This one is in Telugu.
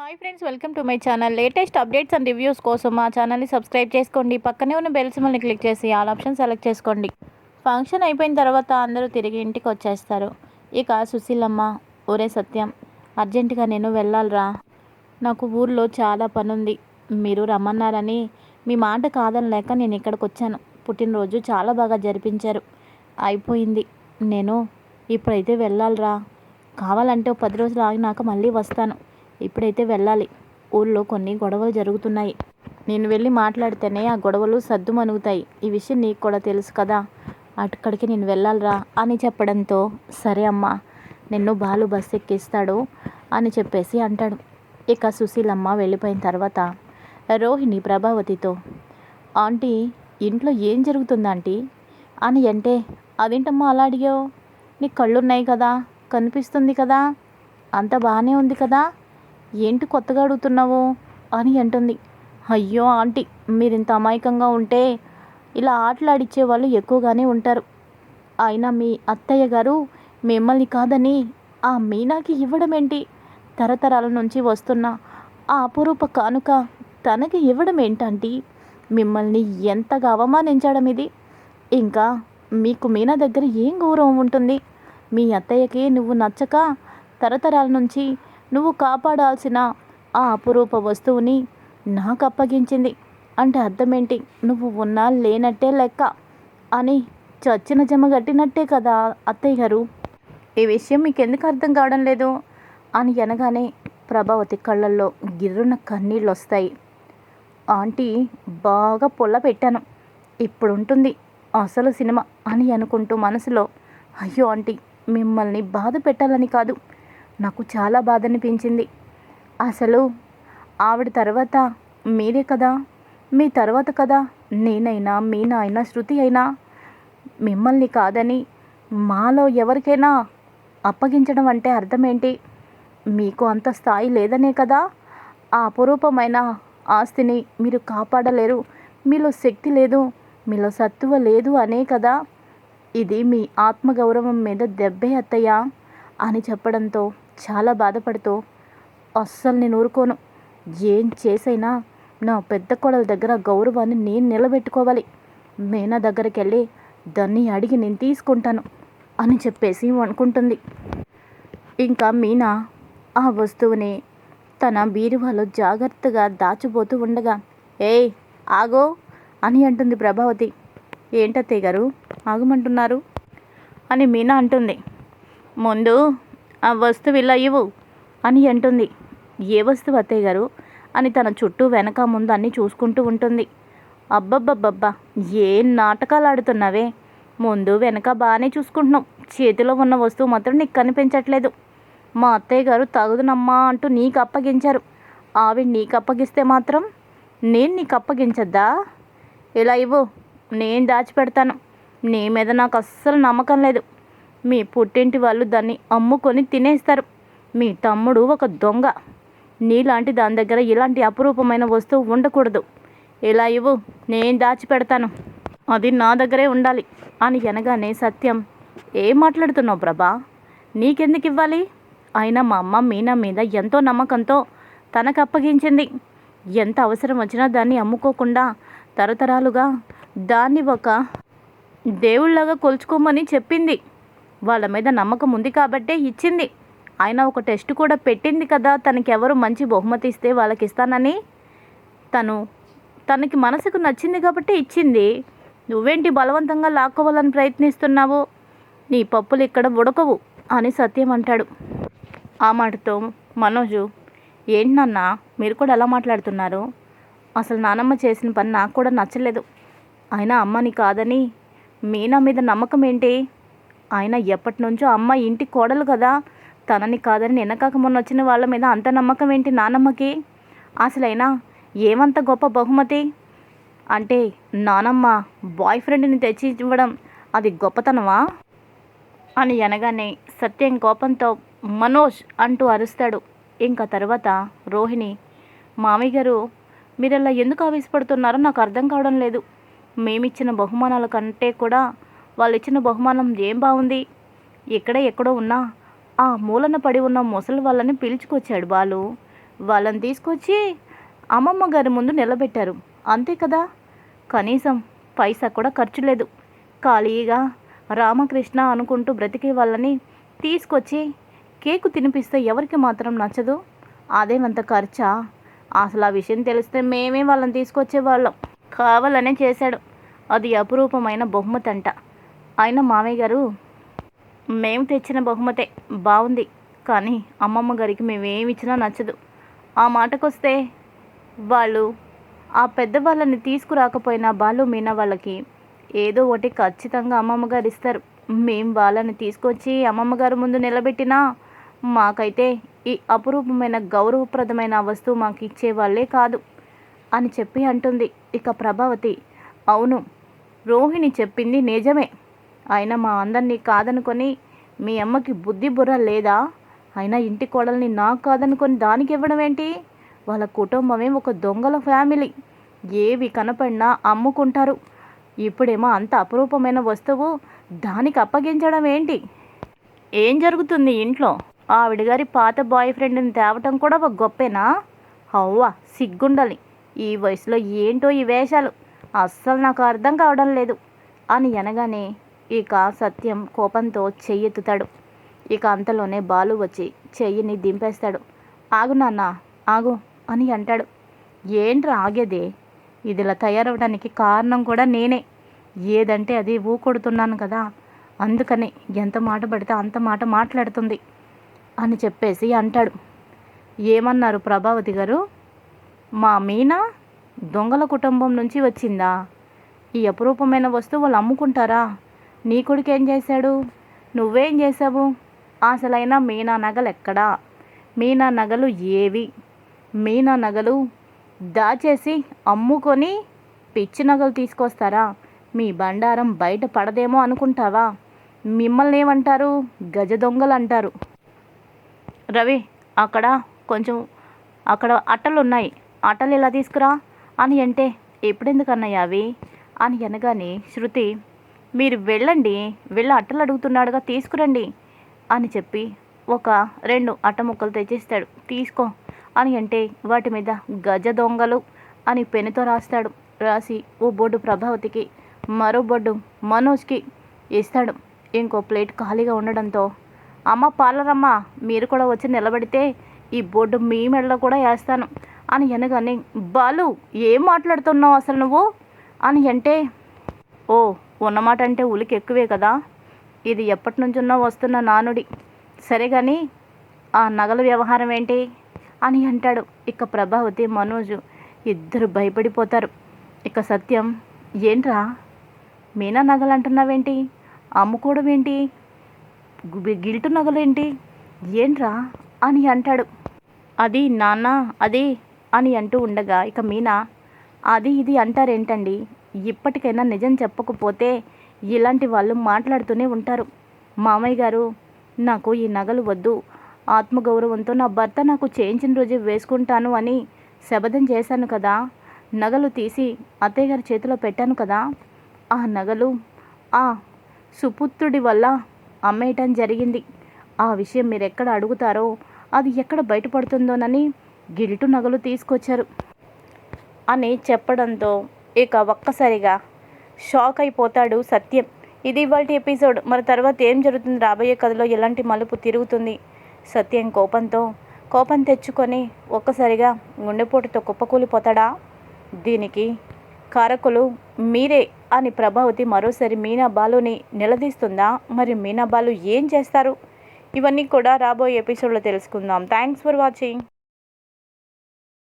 Hi friends welcome to my channel. Latest updates and reviews కోసం మా ఛానల్ని సబ్స్క్రైబ్ చేసుకోండి. పక్కనే ఉన్న బెల్ సింబల్ని క్లిక్ చేసి ఆల్ ఆప్షన్ సెలెక్ట్ చేసుకోండి. ఫంక్షన్ అయిపోయిన తర్వాత అందరూ తిరిగి ఇంటికి వచ్చేస్తారు. ఇక సుశీలమ్మ ఒరే సత్యం అర్జెంటుగా నేను వెళ్ళాలిరా. నాకు ఊర్లో చాలా పనుంది. మీరు రమ్మన్నారని మీ మాట కాదనలేక నేను ఇక్కడికి వచ్చాను. పుట్టినరోజు చాలా బాగా జరిపించారు. అయిపోయింది. నేను ఇప్పుడైతే వెళ్ళాలిరా. కావాలంటే పది రోజులు ఆగినాక మళ్ళీ వస్తాను. ఇప్పుడైతే వెళ్ళాలి. ఊళ్ళో కొన్ని గొడవలు జరుగుతున్నాయి. నేను వెళ్ళి మాట్లాడితేనే ఆ గొడవలు సద్దుమణుగుతాయి ఈ విషయం నీకు కూడా తెలుసు కదా. అక్కడికి నేను వెళ్ళాలిరా అని చెప్పడంతో సరే అమ్మా నిన్ను బాలు బస్ ఎక్కిస్తాడు అని చెప్పేసి అంటాడు. ఇక సుశీలమ్మ వెళ్ళిపోయిన తర్వాత రోహిణి ప్రభావతితో ఆంటీ ఇంట్లో ఏం జరుగుతుంది ఆంటీ? అని అంటే అదేంటమ్మా అలా అడిగావు? నీ కళ్ళున్నాయి కదా కనిపిస్తుంది కదా అంత బాగానే ఉంది కదా ఏంటి కొత్తగా అడుగుతున్నావు? అని అంటుంది. అయ్యో ఆంటీ మీరు ఇంత అమాయకంగా ఉంటే ఇలా ఆటలాడిచ్చే వాళ్ళు ఎక్కువగానే ఉంటారు. అయినా మీ అత్తయ్య గారు మిమ్మల్ని కాదని ఆ మీనాకి ఇవ్వడం ఏంటి తరతరాల నుంచి వస్తున్న ఆ అపురూప కానుక తనకి ఇవ్వడం ఏంటంటే మిమ్మల్ని ఎంతగా అవమానించడం ఇది? ఇంకా మీకు మీనా దగ్గర ఏం గౌరవం ఉంటుంది? మీ అత్తయ్యకి నువ్వు నచ్చక తరతరాల నుంచి నువ్వు కాపాడాల్సిన ఆ అపురూప వస్తువుని నాకు అప్పగించింది అంటే అర్థమేంటి? నువ్వు ఉన్నా లేనట్టే లెక్క అని చచ్చిన జమ కట్టినట్టే కదా అత్తయ్య గారు. ఈ విషయం మీకు ఎందుకు అర్థం కావడం లేదు? అని అనగానే ప్రభావతి కళ్ళల్లో గిర్రున కన్నీళ్ళు వస్తాయి ఆంటీ బాగా పొల్ల పెట్టాను. ఇప్పుడు ఉంటుంది అసలు సినిమా అని అనుకుంటూ మనసులో అయ్యో ఆంటీ మిమ్మల్ని బాధ పెట్టాలని కాదు. నాకు చాలా బాధ అనిపించింది అసలు ఆవిడ తర్వాత మీరే కదా? మీ తర్వాత కదా? నేనైనా మీ నాయన శృతి అయినా? మిమ్మల్ని కాదని మాలో ఎవరికైనా అప్పగించడం అంటే అర్థమేంటి? మీకు అంత స్థాయి లేదనే కదా? ఆ అపురూపమైన ఆస్తిని మీరు కాపాడలేరు. మీలో శక్తి లేదు. మీలో సత్తువ లేదు అనే కదా? ఇది మీ ఆత్మగౌరవం మీద దెబ్బే అత్తయ్య అని చెప్పడంతో చాలా బాధపడుతూ అస్సలు నేను ఊరుకోను. ఏం చేసైనా నా పెద్ద కోడల దగ్గర గౌరవాన్ని నేను నిలబెట్టుకోవాలి. మీనా దగ్గరికి వెళ్ళి దాన్ని అడిగి నేను తీసుకుంటాను అని చెప్పేసి అనుకుంటుంది. ఇంకా మీనా ఆ వస్తువుని తన బీరువాలో జాగ్రత్తగా దాచిపోతూ ఉండగా ఏయ్ ఆగో అని అంటుంది ప్రభావతి. ఏంటత్తయ్య గారు ఆగమంటున్నారు అని మీనా అంటుంది. ముందు ఆ వస్తువు ఇలా ఇవ్వు అని అంటుంది. ఏ వస్తువు అత్తయ్య గారు? అని తన చుట్టూ వెనక ముందు అన్నీ చూసుకుంటూ ఉంటుంది. అబ్బబ్బబ్బబ్బా ఏం నాటకాలు ఆడుతున్నావే? ముందు వెనక బాగానే చూసుకుంటున్నాం. చేతిలో ఉన్న వస్తువు మాత్రం నీకు కనిపించట్లేదు. మా అత్తయ్య గారు తగుదునమ్మా అంటూ నీకు అప్పగించారు. ఆవిడ నీకు అప్పగిస్తే మాత్రం నేను నీకు అప్పగించద్దా? ఇలా ఇవ్వు నేను దాచిపెడతాను. నీ మీద నాకు అస్సలు నమ్మకం లేదు. మీ పుట్టింటి వాళ్ళు దాన్ని అమ్ముకొని తినేస్తారు. మీ తమ్ముడు ఒక దొంగ. నీలాంటి దాని దగ్గర ఇలాంటి అపురూపమైన వస్తువు ఉండకూడదు. ఇలా ఇవ్వు నేను దాచిపెడతాను. అది నా దగ్గరే ఉండాలి అని అనగానే సత్యం ఏం మాట్లాడుతున్నావు ప్రభా? నీకెందుకు ఇవ్వాలి? అయినా మా అమ్మ మీనా మీద ఎంతో నమ్మకంతో తనకు అప్పగించింది. ఎంత అవసరం వచ్చినా దాన్ని అమ్ముకోకుండా తరతరాలుగా దాన్ని ఒక దేవుళ్ళగా కొలుచుకోమని చెప్పింది. వాళ్ళ మీద నమ్మకం ఉంది కాబట్టే ఇచ్చింది. ఆయన ఒక టెస్ట్ కూడా పెట్టింది కదా తనకి ఎవరు మంచి బహుమతి ఇస్తే వాళ్ళకి ఇస్తానని తను తనకి మనసుకు నచ్చింది కాబట్టి ఇచ్చింది. నువ్వేంటి బలవంతంగా లాక్కోవాలని ప్రయత్నిస్తున్నావు? నీ పప్పులు ఇక్కడ ఉడకవు అని సత్యం అంటాడు. ఆ మాటతో మనోజు ఏంటి నాన్న మీరు కూడా ఎలా మాట్లాడుతున్నారు? అసలు నానమ్మ చేసిన పని నాకు కూడా నచ్చలేదు. అయినా అమ్మని కాదని మీనా మీద నమ్మకం ఏంటి? ఆయన ఎప్పటి నుంచో అమ్మ ఇంటి కోడలు కదా. తనని కాదని నిన్నకాక మొన్న వచ్చిన వాళ్ళ మీద అంత నమ్మకం ఏంటి నానమ్మకి అసలైనా ఏమంత గొప్ప బహుమతి? అంటే నానమ్మ బాయ్ ఫ్రెండ్ని తెచ్చి ఇవ్వడం అది గొప్పతనమా? అని అనగానే సత్యం కోపంతో మనోజ్ అంటూ అరుస్తాడు. ఇంకా తర్వాత రోహిణి మామయ్య గారు మీరు ఇలా ఎందుకు ఆవేశపడుతున్నారో నాకు అర్థం కావడం లేదు. మేమిచ్చిన బహుమానాల కంటే కూడా వాళ్ళు ఇచ్చిన బహుమానం ఏం బాగుంది ఎక్కడ ఎక్కడో ఉన్నా ఆ మూలన పడి ఉన్న ముసలి వాళ్ళని పిలుచుకొచ్చాడు బాలు. వాళ్ళని తీసుకొచ్చి అమ్మమ్మ గారి ముందు నిలబెట్టారు. అంతే కదా? కనీసం పైసా కూడా ఖర్చు లేదు. ఖాళీగా రామకృష్ణ అనుకుంటూ బ్రతికే వాళ్ళని తీసుకొచ్చి కేకు తినిపిస్తే ఎవరికి మాత్రం నచ్చదు? అదేమంత ఖర్చా? అసలు ఆ విషయం తెలిస్తే మేమే వాళ్ళని తీసుకొచ్చేవాళ్ళం. కావాలనే చేశాడు. అది అపురూపమైన బహుమతి అంట. అయినా మామయ్య గారు మేము తెచ్చిన బహుమతే బాగుంది కానీ అమ్మమ్మ గారికి మేమేమి ఇచ్చినా నచ్చదు. ఆ మాటకొస్తే వాళ్ళు ఆ పెద్దవాళ్ళని తీసుకురాకపోయినా బాలు మీనా వాళ్ళకి ఏదో ఒకటి ఖచ్చితంగా అమ్మమ్మ గారు ఇస్తారు. మేము వాళ్ళని తీసుకొచ్చి అమ్మమ్మ గారు ముందు నిలబెట్టినా మాకైతే ఈ అపురూపమైన గౌరవప్రదమైన వస్తువు మాకు ఇచ్చేవాళ్ళే కాదు అని చెప్పి అంటుంది. ఇక ప్రభావతి అవును రోహిణి చెప్పింది నిజమే. అయినా మా అందరినీ కాదనుకొని మీ అమ్మకి బుద్ధి బుర్ర లేదా? అయినా ఇంటి కోడల్ని నాకు కాదనుకొని దానికి ఇవ్వడం ఏంటి? వాళ్ళ కుటుంబమే ఒక దొంగల ఫ్యామిలీ. ఏవి కనపడినా అమ్ముకుంటారు. ఇప్పుడేమో అంత అపురూపమైన వస్తువు దానికి అప్పగించడం ఏంటి? ఏం జరుగుతుంది ఇంట్లో? ఆవిడ గారి పాత బాయ్ ఫ్రెండ్ని తేవటం కూడా ఒక గొప్పేనా? అవ్వా సిగ్గుండాలి. ఈ వయసులో ఏంటో ఈ వేషాలు? అస్సలు నాకు అర్థం కావడం లేదు. అని అనగానే ఇక సత్యం కోపంతో చెయ్యెత్తుతాడు ఇక అంతలోనే బాలు వచ్చి చెయ్యిని దింపేస్తాడు. ఆగు నాన్న ఆగు అని అంటాడు. ఏంట్రా ఆగేదే? ఇదిలా తయారవడానికి కారణం కూడా నేనే. ఏదంటే అది ఊకొడుతున్నాను కదా. అందుకని ఎంత మాట పడితే అంత మాట మాట్లాడుతుంది అని చెప్పేసి అంటాడు. ఏమన్నారు ప్రభావతి గారు? మా మీనా దొంగల కుటుంబం నుంచి వచ్చిందా? ఈ అపురూపమైన వస్తువులు అమ్ముకుంటారా? నీ కొడుకు ఏం చేశాడు? నువ్వేం చేసావు అసలైన మీనా నగలు ఎక్కడా? మీనా నగలు ఏవి? మీనా నగలు దాచేసి అమ్ముకొని పిచ్చి నగలు తీసుకొస్తారా? మీ బండారం బయట పడదేమో అనుకుంటావా? మిమ్మల్ని ఏమంటారు? గజ దొంగలు అంటారు. రవి అక్కడ కొంచెం అక్కడ అట్టలు ఉన్నాయి అట్టలు ఇలా తీసుకురా. అని అంటే ఎప్పుడెందుకు అన్నయ్య అవి? అని అనగానే శృతి మీరు వెళ్ళండి వెళ్ళి అట్టలు అడుగుతున్నాడుగా తీసుకురండి అని చెప్పి ఒక రెండు అట్ట ముక్కలు తెచ్చిస్తాడు. తీసుకో అని అంటే వాటి మీద గజ దొంగలు అని పెనుతో రాస్తాడు. రాసి ఓ బోర్డు ప్రభావతికి మరో బోర్డు మనోజ్కి ఇస్తాడు. ఇంకో ప్లేట్ ఖాళీగా ఉండడంతో అమ్మ పాలరమ్మ మీరు కూడా వచ్చి నిలబడితే ఈ బోర్డు మీ మెడలో కూడా వేస్తాను అని అనగానే బాలు ఏం మాట్లాడుతున్నావు అసలు నువ్వు? అని అంటే ఓ ఉన్నమాట అంటే ఉలికి ఎక్కువే కదా. ఇది ఎప్పటి నుంచున్నో వస్తున్న నానుడి. సరే కానీ ఆ నగల వ్యవహారం ఏంటి? అని అంటాడు ఇక ప్రభావతి మనోజు. ఇద్దరు భయపడిపోతారు. ఇక సత్యం ఏంట్రా? మీనా నగలు అంటున్నావేంటి? అమ్ముకోవడం ఏంటి? గిల్టు నగలేంటి ఏంట్రా? అని అంటాడు. అది నాన్న అది అని అంటూ ఉండగా ఇక మీనా అది ఇది అంటారేంటండి? ఇప్పటికైనా నిజం చెప్పకపోతే ఇలాంటి వాళ్ళు మాట్లాడుతూనే ఉంటారు. మామయ్య గారు నాకు ఈ నగలు వద్దు. ఆత్మగౌరవంతో నా భర్త నాకు చేయించిన రోజే వేసుకుంటాను అని శపథం చేశాను కదా. నగలు తీసి అత్తయ్య గారి చేతిలో పెట్టాను కదా. ఆ నగలు ఆ సుపుత్రుడి వల్ల అమ్మేయటం జరిగింది. ఆ విషయం మీరు ఎక్కడ అడుగుతారో అది ఎక్కడ బయటపడుతుందోనని గిల్టు నగలు తీసుకొచ్చారు. అని చెప్పడంతో ఇక ఒక్కసారిగా షాక్ అయిపోతాడు సత్యం. ఇది ఇవాళ ఎపిసోడ్. మరి తర్వాత ఏం జరుగుతుంది? రాబోయే కథలో ఎలాంటి మలుపు తిరుగుతుంది? సత్యం కోపంతో కోపం తెచ్చుకొని ఒక్కసారిగా గుండెపోటుతో కుప్పకూలిపోతాడా? దీనికి కారకులు మీరే అని ప్రభావతి మరోసారి మీనా బాలుని నిలదీస్తుందా? మరి మీనా బాలు ఏం చేస్తారు? ఇవన్నీ కూడా రాబోయే ఎపిసోడ్లో తెలుసుకుందాం. Thanks for watching